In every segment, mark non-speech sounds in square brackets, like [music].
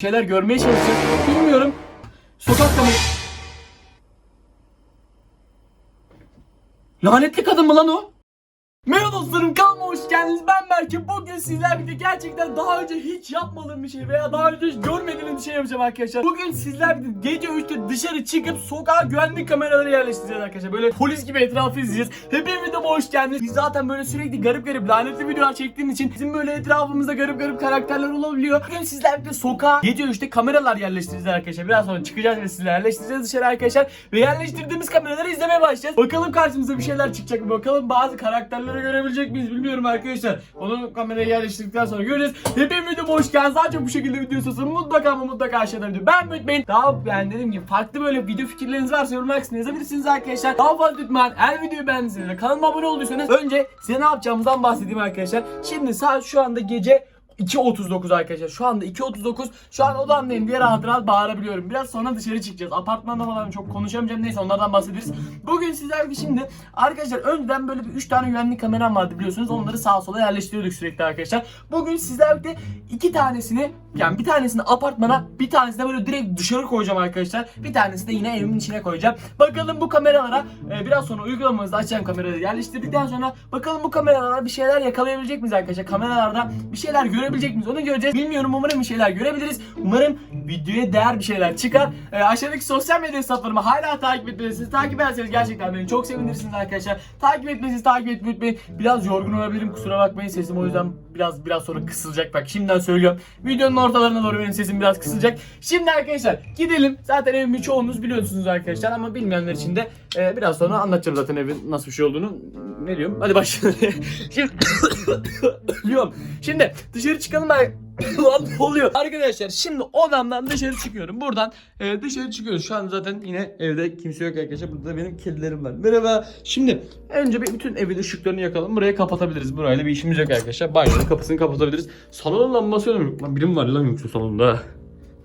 şeyler görmeye çalışacağız. Bilmiyorum. Sokak kamerası... Lanetli kadın mı lan o? Merhaba dostlarım kanalıma hoş geldiniz. Ben Berke. Bugün sizlerle birlikte gerçekten daha önce hiç yapmadığım bir şey veya daha önce hiç görmediğim bir şey yapacağım arkadaşlar. Bugün sizlerle birlikte gece 3'te dışarı çıkıp sokağa güvenlik kameraları yerleştireceğiz arkadaşlar. Böyle polis gibi etrafı izleyeceğiz. Hepiniz videoma hoş geldiniz. Biz zaten böyle sürekli garip garip lanetli videolar çektiğim için bizim böyle etrafımızda garip garip karakterler olabiliyor. Bugün sizlerle birlikte sokağa gece 3'te kameralar yerleştireceğiz arkadaşlar. Biraz sonra çıkacağız ve sizleri yerleştireceğiz dışarı arkadaşlar. Ve yerleştirdiğimiz kameraları izlemeye başlayacağız. Bakalım karşımıza bir şeyler çıkacak mı? Bakalım bazı karakterleri görebilecek miyiz bilmiyorum arkadaşlar. Onu kameraya yerleştirdikten sonra göreceğiz. Hepiniz videoma hoş geldiniz. Sadece bu şekilde video istiyorsanız mutlaka ama mutlaka aşağıdan video. Ben Mütmeyin. Daha yani dediğim gibi farklı böyle video fikirleriniz varsa yorumlar kısmına yazabilirsiniz arkadaşlar. Daha fazla lütfen eğer videoyu beğendiyseniz kanalıma abone olduysanız önce size ne yapacağımızdan bahsedeyim arkadaşlar. Şimdi saat şu anda gece 2.39 arkadaşlar. Şu anda 2.39. Şu an odamdayım diye rahat rahat bağırabiliyorum. Biraz sonra dışarı çıkacağız. Apartmanda falan çok konuşamayacağım. Neyse onlardan bahsederiz. Bugün sizler şimdi arkadaşlar önceden böyle bir 3 tane güvenlik kameram vardı biliyorsunuz. Onları sağa sola yerleştiriyorduk sürekli arkadaşlar. Bugün sizlerle iki tanesini yani bir tanesini apartmana bir tanesini böyle direkt dışarı koyacağım arkadaşlar. Bir tanesini de yine evimin içine koyacağım. Bakalım bu kameralara e, biraz sonra uygulamamızda açacağım kameraları yerleştirdikten sonra bakalım bu kameralara bir şeyler yakalayabilecek miyiz arkadaşlar? Kameralarda bir şeyler görebilecek miyiz? Onu göreceğiz. Bilmiyorum umarım bir şeyler görebiliriz. Umarım videoya değer bir şeyler çıkar. E, aşağıdaki sosyal medya hesaplarımı hala takip etmelisiniz. Takip ederseniz gerçekten beni çok sevinirsiniz arkadaşlar. Takip etmenizi takip etmeyi. Biraz yorgun olabilirim kusura bakmayın sesim o yüzden biraz biraz sonra kısılacak bak şimdiden söylüyorum. Videonun ortalarına doğru benim sesim biraz kısılacak. Şimdi arkadaşlar gidelim. Zaten evimin çoğunuz biliyorsunuz arkadaşlar ama bilmeyenler için de e, biraz sonra anlatacağım zaten evin nasıl bir şey olduğunu. Ne diyorum? Hadi başlayalım. [laughs] Şimdi. [coughs] Şimdi dışarı çıkalım ben. [laughs] Lan oluyor? Arkadaşlar şimdi odamdan dışarı çıkıyorum. Buradan e, dışarı çıkıyoruz. Şu an zaten yine evde kimse yok arkadaşlar. Burada da benim kedilerim var. Merhaba. Şimdi önce bir bütün evin ışıklarını yakalım. Burayı kapatabiliriz. Burayla bir işimiz yok arkadaşlar. Banyonun kapısını kapatabiliriz. Salonun lambası mu? Lan birim var lan yoksa salonda.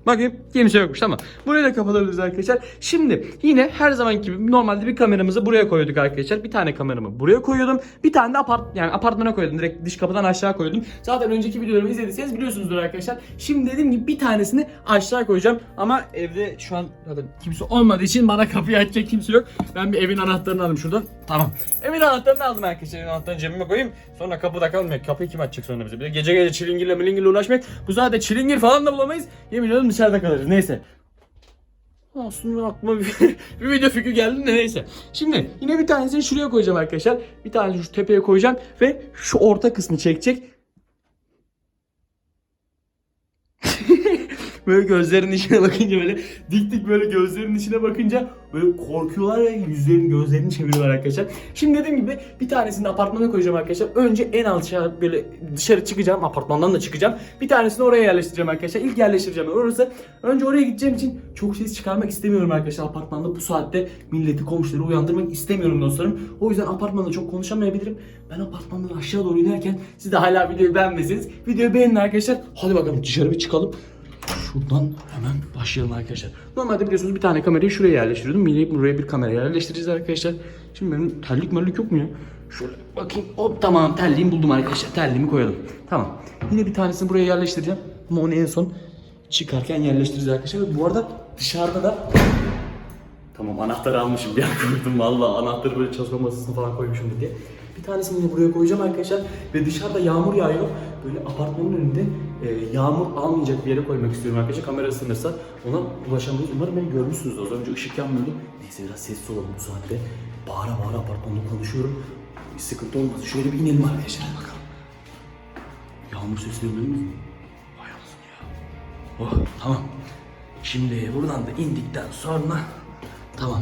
Bakayım kimse yokmuş tamam. Burayı da kapatabiliriz arkadaşlar. Şimdi yine her zaman gibi normalde bir kameramızı buraya koyuyorduk arkadaşlar. Bir tane kameramı buraya koyuyordum. Bir tane de apart yani apartmana koyuyordum. Direkt dış kapıdan aşağı koyuyordum. Zaten önceki videolarımı izlediyseniz biliyorsunuzdur arkadaşlar. Şimdi dediğim gibi bir tanesini aşağı koyacağım. Ama evde şu an zaten kimse olmadığı için bana kapıyı açacak kimse yok. Ben bir evin anahtarını aldım şuradan. Tamam. Evin anahtarını aldım arkadaşlar. Evin anahtarını cebime koyayım. Sonra kapıda kalmayacak. Kapıyı kim açacak sonra bize? Bir de gece gece çilingirle milingirle uğraşmak. Bu zaten çilingir falan da bulamayız. Yemin ediyorum dışarıda kalırız. Neyse. Aslında aklıma bir, [laughs] bir video fikri geldi de neyse. Şimdi yine bir tanesini şuraya koyacağım arkadaşlar. Bir tanesini şu tepeye koyacağım ve şu orta kısmı çekecek. Böyle gözlerinin içine [laughs] bakınca böyle dik dik böyle gözlerinin içine bakınca böyle korkuyorlar ve yüzlerini gözlerini çeviriyorlar arkadaşlar. Şimdi dediğim gibi bir tanesini apartmana koyacağım arkadaşlar. Önce en alçağa böyle dışarı çıkacağım. Apartmandan da çıkacağım. Bir tanesini oraya yerleştireceğim arkadaşlar. İlk yerleştireceğim yer orası. Önce oraya gideceğim için çok ses çıkarmak istemiyorum arkadaşlar. Apartmanda bu saatte milleti komşuları uyandırmak istemiyorum dostlarım. O yüzden apartmanda çok konuşamayabilirim. Ben apartmandan aşağı doğru inerken siz de hala videoyu beğenmeseniz videoyu beğenin arkadaşlar. Hadi bakalım dışarı bir çıkalım. Şuradan hemen başlayalım arkadaşlar. Normalde biliyorsunuz bir tane kamerayı şuraya yerleştiriyordum. Milli buraya bir kamera yerleştireceğiz arkadaşlar. Şimdi benim terlik merlik yok mu ya? Şöyle bakayım. Hop tamam terliğimi buldum arkadaşlar. Terliğimi koyalım. Tamam. Yine bir tanesini buraya yerleştireceğim. Ama onu en son çıkarken yerleştireceğiz arkadaşlar. Bu arada dışarıda da Tamam anahtarı almışım bir an korktum valla anahtarı böyle çalışma masasına falan koymuşum diye. Bir tanesini yine buraya koyacağım arkadaşlar ve dışarıda yağmur yağıyor. Böyle apartmanın önünde e, yağmur almayacak bir yere koymak istiyorum arkadaşlar. Kamera ısınırsa ona ulaşamayız. Umarım beni görmüşsünüz az önce ışık yanmıyordu. Neyse biraz sessiz olalım bu saatte. Bağıra bağıra apartmanda konuşuyorum. Bir sıkıntı olmaz. Şöyle bir inelim arkadaşlar bakalım. Yağmur sesleri duyuyor musun? Vay olsun ya. Oh tamam. Şimdi buradan da indikten sonra Tamam.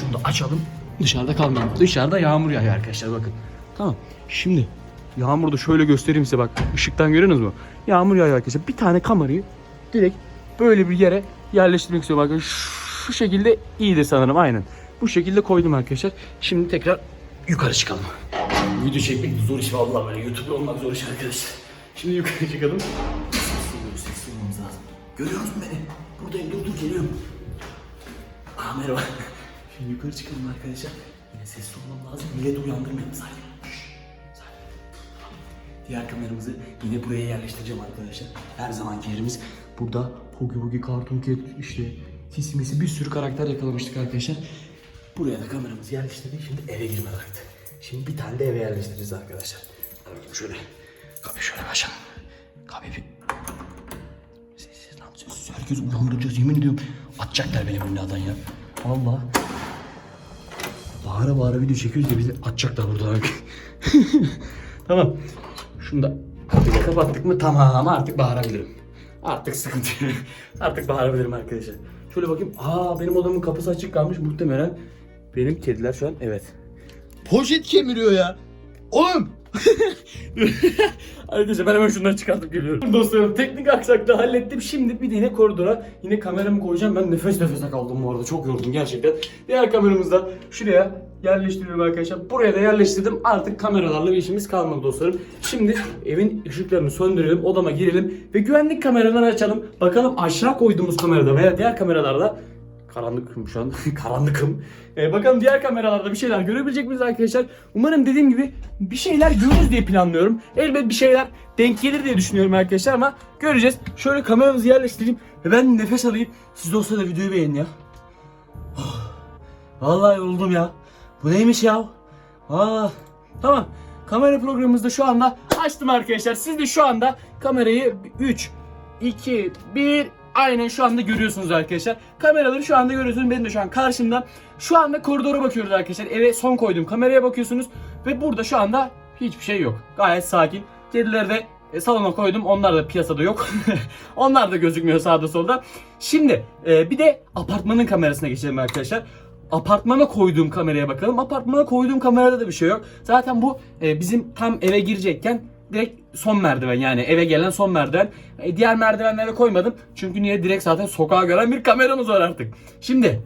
Şunu da açalım. Dışarıda kalmayalım. Dışarıda yağmur yağıyor arkadaşlar bakın. Tamam. Şimdi yağmurda şöyle göstereyim size bak. Işıktan görüyorsunuz mu? Yağmur yağıyor arkadaşlar. Bir tane kamerayı direkt böyle bir yere yerleştirmek istiyorum arkadaşlar. Şu- şekilde iyidir sanırım aynen. Bu şekilde koydum arkadaşlar. Şimdi tekrar yukarı çıkalım. Video çekmek zor iş vallahi böyle YouTuber olmak zor iş arkadaşlar. Şimdi yukarı çıkalım. Sessiz olmamız lazım. Görüyor musun beni? Buradayım dur dur geliyorum. Aa merhaba. Şimdi yukarı çıkalım arkadaşlar. Yine sessiz olmam lazım. Milleti uyandırmayalım sadece. Diğer kameramızı yine buraya yerleştireceğim arkadaşlar. Her zamanki yerimiz Burada Hugi Hugi, Cartoon Cat, işte Sisi Misi bir sürü karakter yakalamıştık arkadaşlar. Buraya da kameramızı yerleştirdik. Şimdi eve girme vakti. Şimdi bir tane de eve yerleştireceğiz arkadaşlar. Bakalım şöyle. Kapıyı şöyle açalım. Kapıyı bir... Sessiz lan sessiz. Herkes uyandıracağız yemin ediyorum. Atacaklar beni binadan ya. Valla. Bağıra bağıra video çekiyoruz ya bizi atacaklar burada. [laughs] tamam. Şunu da kapıyı kapattık mı tamam artık bağırabilirim. Artık sıkıntı. [laughs] Artık bağırabilirim arkadaşlar. Şöyle bakayım. Aa benim odamın kapısı açık kalmış. Muhtemelen benim kediler şu an evet. Poşet kemiriyor ya. Oğlum. [laughs] Arkadaşlar ben hemen şunları çıkartıp geliyorum. Dostlarım teknik aksaklığı hallettim. Şimdi bir de yine koridora yine kameramı koyacağım. Ben nefes nefese kaldım bu arada. Çok yoruldum gerçekten. Diğer kameramızı da şuraya yerleştiriyorum arkadaşlar. Buraya da yerleştirdim. Artık kameralarla bir işimiz kalmadı dostlarım. Şimdi evin ışıklarını söndürelim. Odama girelim ve güvenlik kameralarını açalım. Bakalım aşağı koyduğumuz kamerada veya diğer kameralarda Karanlıkım şu an. [laughs] Karanlıkım. Ee, bakalım diğer kameralarda bir şeyler görebilecek miyiz arkadaşlar? Umarım dediğim gibi bir şeyler görürüz diye planlıyorum. Elbet bir şeyler denk gelir diye düşünüyorum arkadaşlar ama göreceğiz. Şöyle kameramızı yerleştireyim ve ben nefes alayım. Siz de olsa da videoyu beğenin ya. Oh, Vallahi yoruldum ya. Bu neymiş ya? Aa, tamam. Kamera programımızda şu anda açtım arkadaşlar. Siz de şu anda kamerayı 3, 2, 1 aynen şu anda görüyorsunuz arkadaşlar. Kameraları şu anda görüyorsunuz. Benim de şu an karşımda. Şu anda koridora bakıyoruz arkadaşlar. Eve son koydum kameraya bakıyorsunuz. Ve burada şu anda hiçbir şey yok. Gayet sakin. Kedileri de e, salona koydum. Onlar da piyasada yok. [laughs] Onlar da gözükmüyor sağda solda. Şimdi e, bir de apartmanın kamerasına geçelim arkadaşlar. Apartmana koyduğum kameraya bakalım. Apartmana koyduğum kamerada da bir şey yok. Zaten bu e, bizim tam eve girecekken direkt son merdiven yani eve gelen son merdiven. E, diğer merdivenlere koymadım. Çünkü niye direkt zaten sokağa gören bir kameramız var artık. Şimdi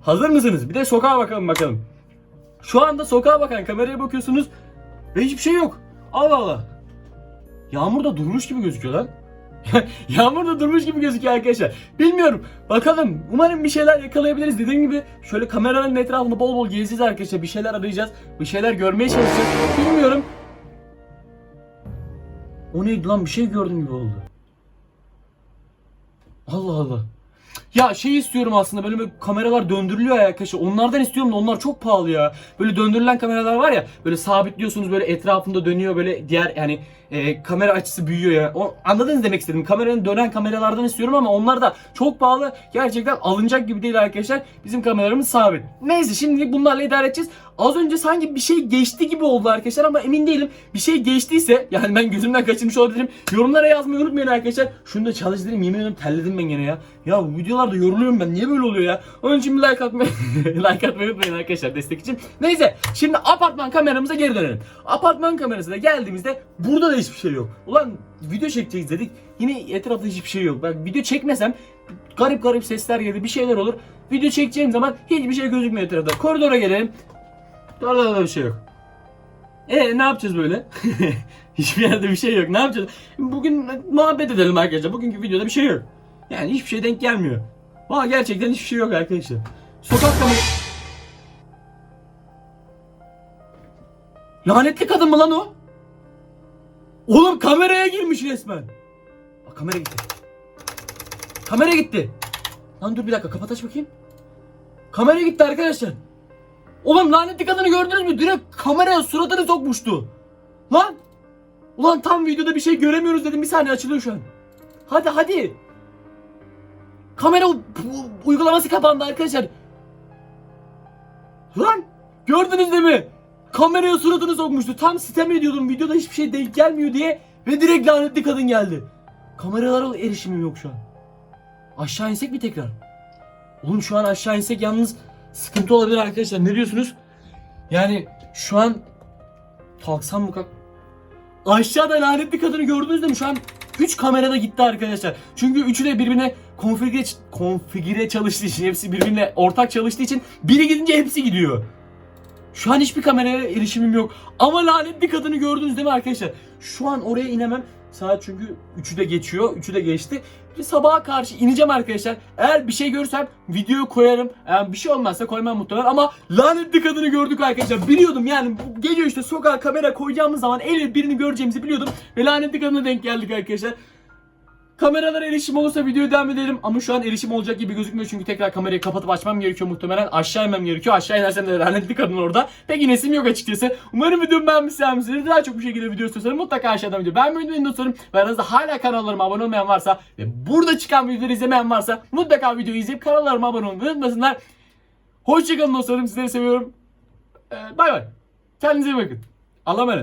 hazır mısınız? Bir de sokağa bakalım bakalım. Şu anda sokağa bakan kameraya bakıyorsunuz ve hiçbir şey yok. Allah Allah. Yağmur da durmuş gibi gözüküyor lan. [laughs] Yağmur da durmuş gibi gözüküyor arkadaşlar. Bilmiyorum. Bakalım. Umarım bir şeyler yakalayabiliriz. Dediğim gibi şöyle kameranın etrafında bol bol gezeceğiz arkadaşlar. Bir şeyler arayacağız. Bir şeyler görmeye çalışacağız. Bilmiyorum. O neydi lan? Bir şey gördüm gibi oldu. Allah Allah. Ya şey istiyorum aslında böyle, böyle kameralar döndürülüyor ya arkadaşlar. Onlardan istiyorum da onlar çok pahalı ya. Böyle döndürülen kameralar var ya. Böyle sabitliyorsunuz böyle etrafında dönüyor böyle diğer yani e, kamera açısı büyüyor ya. O, anladınız demek istedim. Kameranın dönen kameralardan istiyorum ama onlar da çok pahalı. Gerçekten alınacak gibi değil arkadaşlar. Bizim kameralarımız sabit. Neyse şimdi bunlarla idare edeceğiz. Az önce sanki bir şey geçti gibi oldu arkadaşlar ama emin değilim. Bir şey geçtiyse yani ben gözümden kaçırmış olabilirim. Yorumlara yazmayı unutmayın arkadaşlar. Şunu da çalıştırayım yemin ederim terledim ben gene ya. Ya bu videolarda yoruluyorum ben. Niye böyle oluyor ya? Onun için bir like atmayı [laughs] like atmayı unutmayın arkadaşlar destek için. Neyse şimdi apartman kameramıza geri dönelim. Apartman kamerasına geldiğimizde burada da hiçbir şey yok. Ulan video çekeceğiz dedik. Yine etrafta hiçbir şey yok. Ben video çekmesem garip garip sesler geldi bir şeyler olur. Video çekeceğim zaman hiçbir şey gözükmüyor etrafta. Koridora gelelim. Orada da bir şey yok. E ne yapacağız böyle? [laughs] Hiçbir yerde bir şey yok. Ne yapacağız? Bugün muhabbet edelim arkadaşlar. Bugünkü videoda bir şey yok. Yani hiçbir şey denk gelmiyor. Valla gerçekten hiçbir şey yok arkadaşlar. Sokak kamerası... Lanetli kadın mı lan o? Oğlum kameraya girmiş resmen. Aa, kamera gitti. Kamera gitti. Lan dur bir dakika kapat aç bakayım. Kamera gitti arkadaşlar. Oğlum lanetli kadını gördünüz mü? Direkt kameraya suratını sokmuştu. Lan! Ulan tam videoda bir şey göremiyoruz dedim. Bir saniye açılıyor şu an. Hadi hadi. Kamera uygulaması kapandı arkadaşlar. Lan! Gördünüz değil mi? Kameraya suratını sokmuştu. Tam sitem ediyordum. Videoda hiçbir şey denk gelmiyor diye. Ve direkt lanetli kadın geldi. Kameralara erişimim yok şu an. Aşağı insek mi tekrar? Oğlum şu an aşağı insek yalnız sıkıntı olabilir arkadaşlar. Ne diyorsunuz? Yani şu an kalksam mı kalk? Aşağıda lanetli kadını gördünüz mi? Şu an 3 kamerada gitti arkadaşlar. Çünkü üçü de birbirine konfigüre, konfigüre çalıştığı için hepsi birbirine ortak çalıştığı için biri gidince hepsi gidiyor. Şu an hiçbir kameraya erişimim yok. Ama lanetli kadını gördünüz değil mi arkadaşlar? Şu an oraya inemem. Saat çünkü 3'ü de geçiyor. 3'ü de geçti. Bir sabaha karşı ineceğim arkadaşlar. Eğer bir şey görürsem videoyu koyarım. Eğer bir şey olmazsa koymam muhtemelen ama lanetli kadını gördük arkadaşlar. Biliyordum yani gece işte sokağa kamera koyacağımız zaman elbet birini göreceğimizi biliyordum. Ve lanetli kadına denk geldik arkadaşlar. Kameralara erişim olursa videoya devam edelim ama şu an erişim olacak gibi gözükmüyor çünkü tekrar kamerayı kapatıp açmam gerekiyor muhtemelen. Aşağı inmem gerekiyor. Aşağı inersem de lanetli kadın orada. Pek inesim yok açıkçası. Umarım videomu beğenmişsinizdir. Daha çok bu şekilde video istiyorsanız mutlaka aşağıdan video beğenmeyi unutmayın dostlarım. Ve aranızda hala kanallarıma abone olmayan varsa ve burada çıkan videoları izlemeyen varsa mutlaka videoyu izleyip kanallarıma abone olmayı unutmasınlar. Hoşçakalın dostlarım. Sizleri seviyorum. Ee, Bay bay. Kendinize iyi bakın. Allah'a emanet.